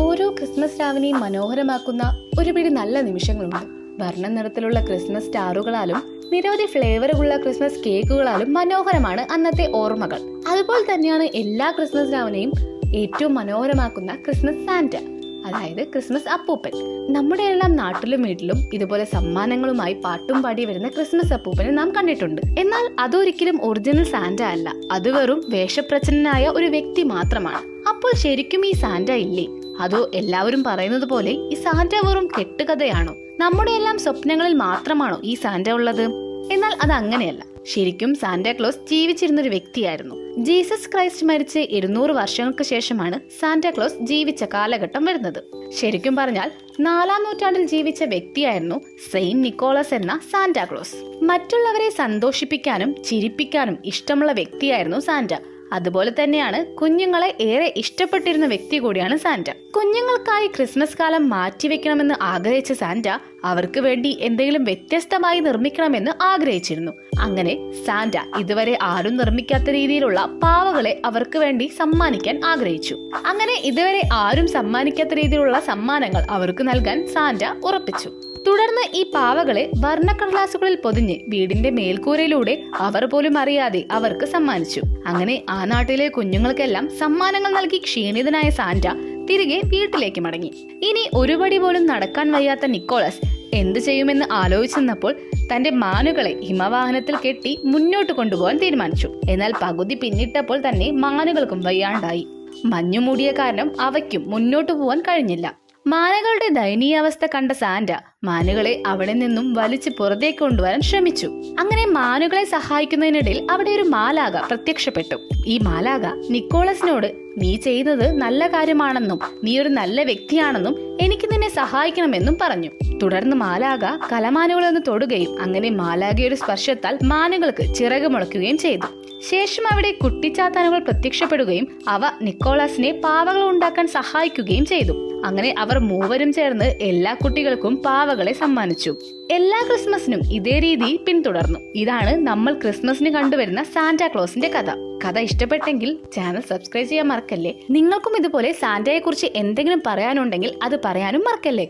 ഓരോ ക്രിസ്മസ് രാവിനെയും മനോഹരമാക്കുന്ന ഒരുപിടി നല്ല നിമിഷങ്ങളുണ്ട്. വർണ നിറത്തിലുള്ള ക്രിസ്മസ് സ്റ്റാറുകളാലും നിരവധി ഫ്ലേവറുകളുള്ള ക്രിസ്മസ് കേക്കുകളാലും മനോഹരമാണ് അന്നത്തെ ഓർമ്മകൾ. അതുപോലെ തന്നെയാണ് എല്ലാ ക്രിസ്മസ് രാവിനെയും ഏറ്റവും മനോഹരമാക്കുന്ന ക്രിസ്മസ് സാന്റ അതായത് ക്രിസ്മസ് അപ്പൂപ്പൻ. നമ്മുടെ എല്ലാം നാട്ടിലും വീട്ടിലും ഇതുപോലെ സമ്മാനങ്ങളുമായി പാട്ടും പാടി വരുന്ന ക്രിസ്മസ് അപ്പൂപ്പനെ നാം കണ്ടിട്ടുണ്ട്. എന്നാൽ അതൊരിക്കലും ഒറിജിനൽ സാന്റ അല്ല. അത് വെറും വേഷപ്രച്ഛന്നനായ ഒരു വ്യക്തി മാത്രമാണ്. അപ്പോൾ ശരിക്കും ഈ സാന്റ ഇല്ലേ? അതോ എല്ലാവരും പറയുന്നത് പോലെ ഈ സാന്റ വെറും കെട്ടുകഥയാണോ? നമ്മുടെ എല്ലാം സ്വപ്നങ്ങളിൽ മാത്രമാണോ ഈ സാന്റ ഉള്ളത്? എന്നാൽ അത് അങ്ങനെയല്ല. ശരിക്കും സാന്റാക്ലോസ് ജീവിച്ചിരുന്ന ഒരു വ്യക്തിയായിരുന്നു. ജീസസ് ക്രൈസ്റ്റ് മരിച്ച് ഇരുന്നൂറ് വർഷങ്ങൾക്ക് ശേഷമാണ് സാന്റാക്ലോസ് ജീവിച്ച കാലഘട്ടം വരുന്നത്. ശരിക്കും പറഞ്ഞാൽ നാലാം നൂറ്റാണ്ടിൽ ജീവിച്ച വ്യക്തിയായിരുന്നു സെയിന്റ് നിക്കോളസ് എന്ന സാന്റാക്ലോസ് മറ്റുള്ളവരെ സന്തോഷിപ്പിക്കാനും ചിരിപ്പിക്കാനും ഇഷ്ടമുള്ള വ്യക്തിയായിരുന്നു സാന്റ. അതുപോലെ തന്നെയാണ് കുഞ്ഞുങ്ങളെ ഏറെ ഇഷ്ടപ്പെട്ടിരുന്ന വ്യക്തി കൂടിയാണ് സാന്റ. കുഞ്ഞുങ്ങൾക്കായി ക്രിസ്മസ് കാലം മാറ്റിവെക്കണമെന്ന് ആഗ്രഹിച്ച സാന്റ അവർക്ക് വേണ്ടി എന്തെങ്കിലും വ്യത്യസ്തമായി നിർമ്മിക്കണമെന്ന് ആഗ്രഹിച്ചിരുന്നു. അങ്ങനെ സാന്റ ഇതുവരെ ആരും നിർമ്മിക്കാത്ത രീതിയിലുള്ള പാവകളെ അവർക്ക് വേണ്ടി സമ്മാനിക്കാൻ ആഗ്രഹിച്ചു. അങ്ങനെ ഇതുവരെ ആരും സമ്മാനിക്കാത്ത രീതിയിലുള്ള സമ്മാനങ്ങൾ അവർക്ക് നൽകാൻ സാന്റ ഉറപ്പിച്ചു. തുടർന്ന് ഈ പാവകളെ വർണക്കടലാസുകളിൽ പൊതിഞ്ഞ് വീടിന്റെ മേൽക്കൂരയിലൂടെ അവർ പോലും അറിയാതെ അവർക്ക് സമ്മാനിച്ചു. അങ്ങനെ ആ നാട്ടിലെ കുഞ്ഞുങ്ങൾക്കെല്ലാം സമ്മാനങ്ങൾ നൽകി ക്ഷീണിതനായ സാന്റ തിരികെ വീട്ടിലേക്ക് മടങ്ങി. ഇനി ഒരുപടി പോലും നടക്കാൻ വയ്യാത്ത നിക്കോളസ് എന്തു ചെയ്യുമെന്ന് ആലോചിച്ചെന്നപ്പോൾ തന്റെ മാനുകളെ ഹിമവാഹനത്തിൽ കെട്ടി മുന്നോട്ട് കൊണ്ടുപോകാൻ തീരുമാനിച്ചു. എന്നാൽ പകുതി പിന്നിട്ടപ്പോൾ തന്നെ മാനുകൾക്കും വയ്യാണ്ടായി. മഞ്ഞുമൂടിയ കാരണം അവയ്ക്കും മുന്നോട്ട് പോകാൻ കഴിഞ്ഞില്ല. മാനുകളുടെ ദയനീയാവസ്ഥ കണ്ട സാന്റ മാനുകളെ അവിടെ നിന്നും വലിച്ചു പുറത്തേക്ക് കൊണ്ടുവരാൻ ശ്രമിച്ചു. അങ്ങനെ മാനുകളെ സഹായിക്കുന്നതിനിടയിൽ അവിടെ ഒരു മാലാക പ്രത്യക്ഷപ്പെട്ടു. ഈ മാലാക നിക്കോളസിനോട് നീ ചെയ്യുന്നത് നല്ല കാര്യമാണെന്നും നീ ഒരു നല്ല വ്യക്തിയാണെന്നും എനിക്ക് നിന്നെ സഹായിക്കണമെന്നും പറഞ്ഞു. തുടർന്ന് മാലാക കലമാനുകളൊന്ന് തൊടുകയും അങ്ങനെ മാലാകയുടെ സ്പർശത്താൽ മാനുകൾക്ക് ചിറക് മുളയ്ക്കുകയും ചെയ്തു. ശേഷം അവിടെ കുട്ടിച്ചാത്താനുകൾ പ്രത്യക്ഷപ്പെടുകയും അവ നിക്കോളാസിനെ പാവകൾ ഉണ്ടാക്കാൻ സഹായിക്കുകയും ചെയ്തു. അങ്ങനെ അവർ മൂവരും ചേർന്ന് എല്ലാ കുട്ടികൾക്കും പാവകളെ സമ്മാനിച്ചു. എല്ലാ ക്രിസ്മസിനും ഇതേ രീതി പിന്തുടർന്നു. ഇതാണ് നമ്മൾ ക്രിസ്മസിന് കണ്ടുവരുന്ന സാന്റാക്ലോസിന്റെ കഥ. കഥ ഇഷ്ടപ്പെട്ടെങ്കിൽ ചാനൽ സബ്സ്ക്രൈബ് ചെയ്യാൻ മറക്കല്ലേ? നിങ്ങൾക്കും ഇതുപോലെ സാന്റയെ കുറിച്ച് എന്തെങ്കിലും പറയാനുണ്ടെങ്കിൽ അത് പറയാനും മറക്കല്ലേ?